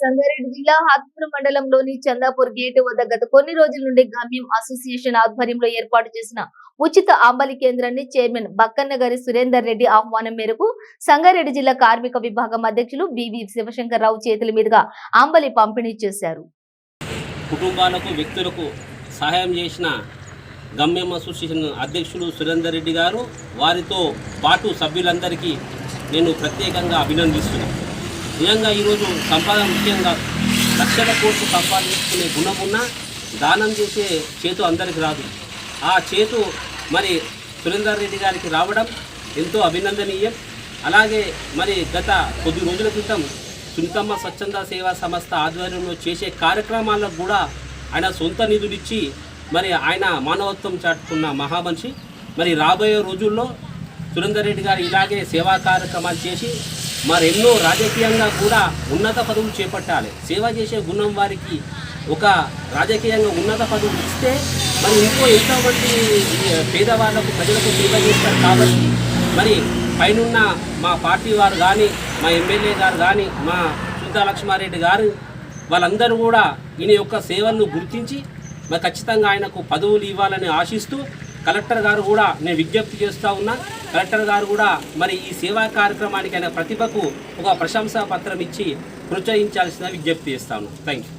సంగారెడ్డి జిల్లా హాత్పూర్ మండలంలోని చందాపూర్ గేటు వద్ద గత కొన్ని రోజుల నుండి గమ్యం అసోసియేషన్ ఆధ్వర్యంలో ఏర్పాటు చేసిన ఉచిత అంబలి కేంద్రాన్ని చైర్మన్ బక్కన్న గారి సురేందర్ రెడ్డి ఆహ్వానం మేరకు సంగారెడ్డి జిల్లా కార్మిక విభాగం అధ్యక్షులు బివి శివశంకర్రావు చేతుల మీదుగా అంబలి పంపిణీ చేశారు. కుటుంబాలకు వ్యక్తులకు సహాయం చేసిన గమ్యం అసోసియేషన్ అధ్యక్షులు సురేందర్ రెడ్డి గారు వారితో పాటు సభ్యులందరికీ నేను ప్రత్యేకంగా అభినందిస్తున్నాను. నిజంగా ఈరోజు సంపాదన ముఖ్యంగా లక్షల కోట్లు సంపాదించుకునే గుణమున్న దానం చేసే చేతు అందరికి రాదు. ఆ చేతు మరి సురేందర్ రెడ్డి గారికి రావడం ఎంతో అభినందనీయం. అలాగే మరి గత కొద్ది రోజుల క్రితం సునీతమ్మ స్వచ్ఛంద సేవా సంస్థ ఆధ్వర్యంలో చేసే కార్యక్రమాలకు కూడా ఆయన సొంత నిధులిచ్చి మరి ఆయన మానవత్వం చాటుకున్న మహామనిషి. మరి రాబోయే రోజుల్లో సురేందర్ రెడ్డి గారు ఇలాగే సేవా కార్యక్రమాలు చేసి మరెన్నో రాజకీయంగా కూడా ఉన్నత పదవులు చేపట్టాలి. సేవ చేసే గుణం వారికి ఒక రాజకీయంగా ఉన్నత పదవులు ఇస్తే మరి ఇంకో ఎంతోమంది పేదవాళ్ళకు పేదవాళ్ళకు ప్రజలకు సేవ చేస్తారు కాబట్టి మరి పైనున్న మా పార్టీ వారు కానీ మా ఎమ్మెల్యే గారు కానీ మా సుద్దా లక్ష్మారెడ్డి గారు వాళ్ళందరూ కూడా ఈయన యొక్క సేవలను గుర్తించి మరి ఖచ్చితంగా ఆయనకు పదవులు ఇవ్వాలని ఆశిస్తూ కలెక్టర్ గారు కూడా నేను విజ్ఞప్తి చేస్తూ ఉన్నా కలెక్టర్ గారు కూడా మరి ఈ సేవా కార్యక్రమానికి ఆయన ప్రతిభకు ఒక ప్రశంసా పత్రం ఇచ్చి ప్రోత్సహించాల్సిన విజ్ఞప్తి చేస్తాను థ్యాంక్ యూ